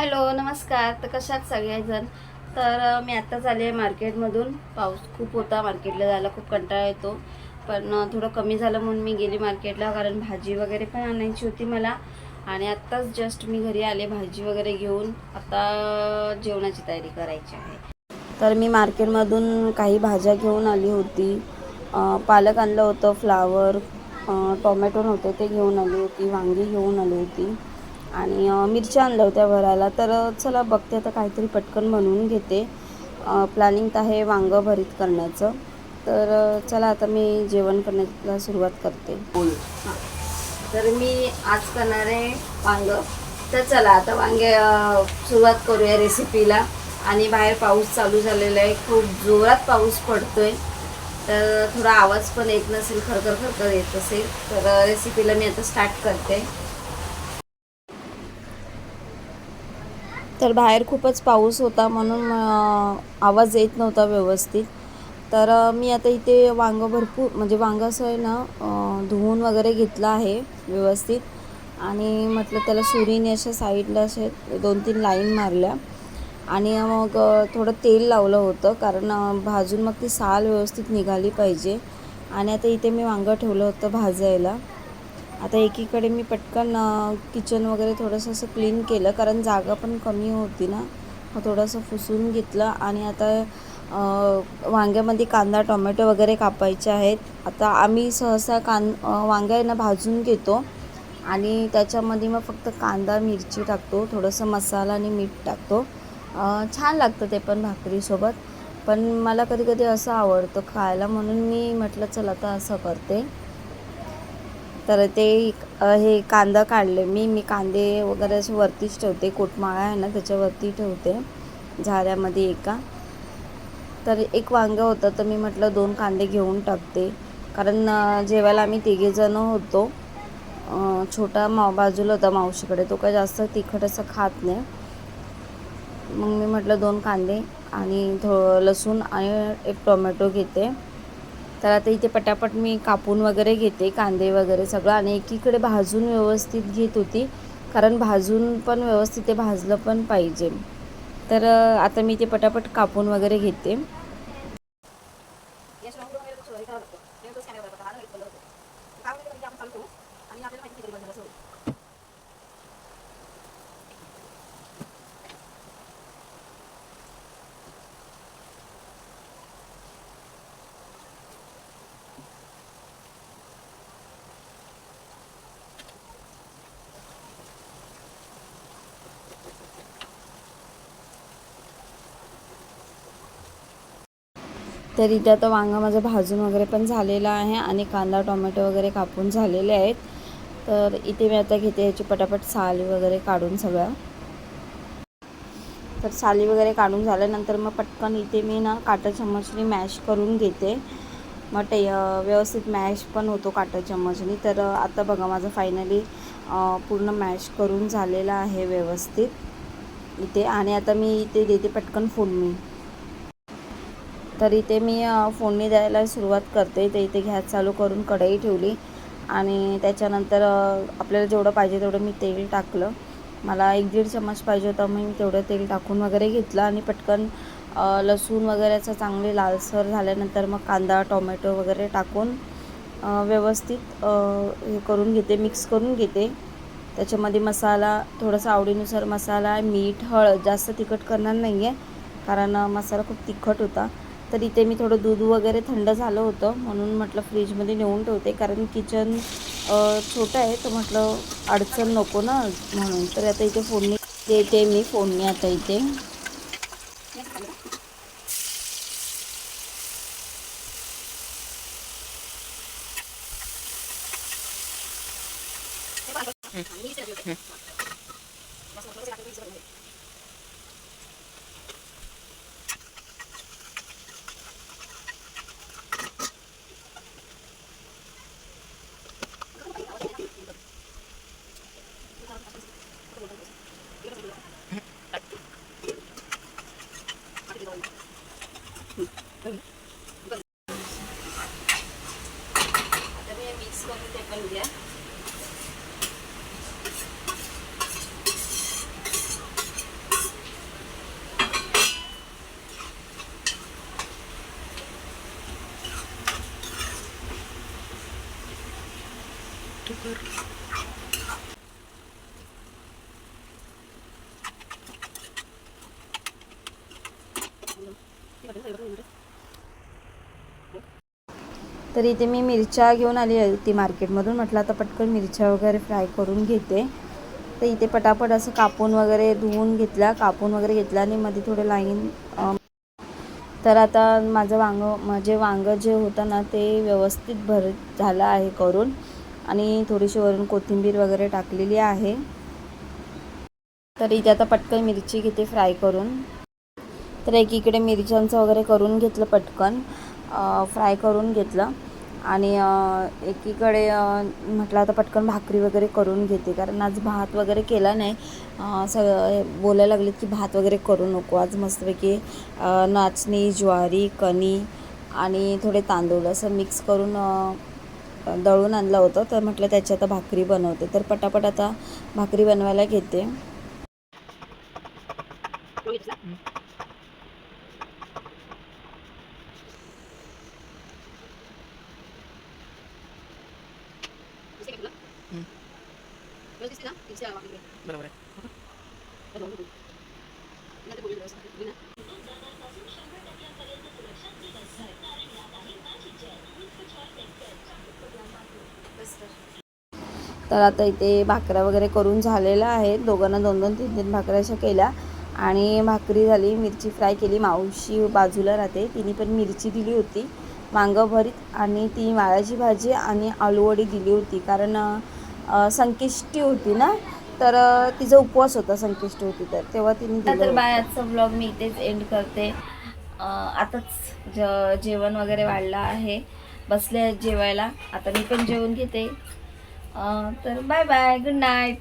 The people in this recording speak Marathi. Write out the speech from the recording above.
हॅलो नमस्कार. तर कशात सगळेजण? तर मी आत्ताच आले आहे मार्केटमधून. पाऊस खूप होता मार्केटला जायला खूप कंटाळा येतो. पण थोडं कमी झालं म्हणून मी गेली मार्केटला कारण भाजी वगैरे पण आणायची होती मला. आणि आत्ताच जस्ट मी घरी आले भाजी वगैरे घेऊन. आता जेवणाची तयारी करायची आहे. तर मी मार्केटमधून काही भाज्या घेऊन आली होती. पालक आणलं होतं फ्लावर टोमॅटो नव्हते ते घेऊन आली होती वांगी घेऊन आली होती. आणि मिरच्या आणल्या होत्या भरायला तर चला बघते आता काहीतरी पटकन बनवून घेते. प्लॅनिंग तर आहे वांगं भरीत करण्याचं. तर चला आता मी जेवण करण्याला सुरुवात करते. तर मी आज करणार आहे वांगं. तर चला आता वांगे सुरुवात करूया रेसिपीला आणि बाहेर पाऊस चालू झालेला आहे. खूप जोरात पाऊस पडतोय. तर थोडा आवाज पण येत नसेल खरखर खरखर येत असेल. तर रेसिपीला मी आता स्टार्ट करते. तर बाहेर खूपच पाऊस होता म्हणून आवाज येत नव्हता व्यवस्थित. तर मी आता इथे वांगं भरपूर म्हणजे वांगं असं आहे ना धुवून वगैरे घेतलं आहे व्यवस्थित. आणि म्हटलं त्याला सुरीने अशा साईडला असे दोन तीन लाईन मारल्या. आणि मग थोडं तेल लावलं होतं कारण भाजून मग ती साल व्यवस्थित निघाली पाहिजे. आणि आता इथे मी वांगं ठेवलं होतं भाजायला. आता एकीकडे मी पटकन किचन वगैरे थोडंसं असं क्लीन केलं कारण जागा पण कमी होती ना. मग थोडंसं फुसून घेतलं आणि आता वांग्यामध्ये कांदा टोमॅटो वगैरे कापायचे आहेत. आता आम्ही सहसा कां वांग्यांना आहे ना भाजून घेतो आणि त्याच्यामध्ये मग फक्त कांदा मिरची टाकतो थोडंसं मसाला आणि मीठ टाकतो. छान लागतं ते पण भाकरीसोबत. पण मला कधी कधी असं आवडतं खायला म्हणून मी म्हटलं चला आता असं करते. तर ते हे कांदा काढले मी. मी कांदे वगैरे असे वरतीच ठेवते. कोटमाळा आहे ना त्याच्यावरती ठेवते झाऱ्यामध्ये एका. तर एक वांगं होतं तर मी म्हटलं दोन कांदे घेऊन टाकते. कारण जेवायला आम्ही तिघेजणं होतो. छोटा माव बाजूला होता मावशीकडे. तो काय जास्त तिखट असं खात नाही. मग मी म्हटलं दोन कांदे आणि थो लसूण आणि एक टोमॅटो घेते. तर आता इथे पटापट मी कापून वगैरे घेते कांदे वगैरे सगळं. आणि एकीकडे भाजून व्यवस्थित घेत होती. कारण भाजून पण व्यवस्थित ते भाजलं पण पाहिजे. तर आता मी ते पटापट कापून वगैरे घेते. तर इथे आता वांगा माझं भाजून वगैरे पण झालेलं आहे आणि कांदा टोमॅटो वगैरे कापून झालेले आहेत. तर इथे मी आता घेते याची पटापट साली वगैरे काढून सगळ्या तर साली वगैरे काढून झाल्यानंतर मग पटकन इथे मी ना काटा चम्मचनी मॅश करून घेते. मग ते व्यवस्थित मॅश पण होतो काटा चम्मचनी. तर आता बघा माझं फायनली पूर्ण मॅश करून झालेलं आहे व्यवस्थित. इथे आणि आता मी इथे देते पटकन फोडणी. तर इथे मी फोडणी द्यायला सुरुवात करते. तर इथे गॅस चालू करून कढई ठेवली आणि त्याच्यानंतर आपल्याला जेवढं पाहिजे तेवढं मी तेल टाकलं. मला एक दीड चम्मच पाहिजे होता मी तेवढं तेल टाकून वगैरे घेतलं आणि पटकन लसूण वगैरेचं चांगले लालसर झाल्यानंतर मग कांदा टोमॅटो वगैरे टाकून व्यवस्थित हे करून घेते मिक्स करून घेते. त्याच्यामध्ये मसाला थोडासा आवडीनुसार मसाला मीठ हळद जास्त तिखट करणार नाही आहे कारण मसाला खूप तिखट होता. तर इथे मी थोडं दूध वगैरे थंड झालं होतं म्हणून म्हटलं फ्रीजमध्ये नेऊन ठेवते. कारण किचन छोटं आहे तर म्हटलं अडचण नको ना म्हणून. तर आता इथे फोडणी देते मी फोडणी आता इथे आता मी मिक्स करून ते पण घ्या तर इथे मी मिरच्या घेऊन आली होती मार्केटमधून. म्हटलं आता पटकन मिरच्या वगैरे फ्राय करून घेते. तर इथे पटापट असं कापून वगैरे धुवून घेतल्या कापून वगैरे घेतल्या आणि मध्ये थोडे लाईन तर आता माझं वांग माझे वांगं जे होतं ना ते व्यवस्थित भर झालं आहे करून. आणि थोडीशी वरून कोथिंबीर वगैरे टाकलेली आहे. तर इथे आता पटकन मिरची घेते फ्राय करून. तर एकीकडे मिरच्यांचं वगैरे करून घेतलं पटकन. फ्राय करून घेतलं. आणि एकीकडे म्हटलं आता पटकन भाकरी वगैरे करून घेते. कारण आज भात वगैरे केला नाही. सगळं बोलायला लागलेत की भात वगैरे करू नको. आज मस्तपैकी नाचणी ज्वारी कणी आणि थोडे तांदूळ असं मिक्स करून दळून आणलं होतं. तर म्हटलं त्याची आता भाकरी बनवते. तर पटापट आता भाकरी बनवायला घेते. बरोबर आहे तर आता इथे भाकऱ्या वगैरे करून झालेल्या आहेत दोघांना दोन दोन तीन तीन भाकऱ्या अशा केल्या. आणि भाकरी झाली मिरची फ्राय केली. मावशी बाजूला राहते. तिने पण मिरची दिली होती. वांगं भरीत. आणि ती वाळाची भाजी आणि आलूवडी दिली होती. कारण संकष्टी होती ना तर तिचा उपवास होता संकष्टी होती तर तेव्हा तिने तर बाय आजचा ब्लॉग मी इथेच एंड करते. आताच ज जेवण वगैरे वाढलं आहे. बसले आहेत जेवायला. आता मी पण जेवण घेते. तर बाय बाय गुड नाईट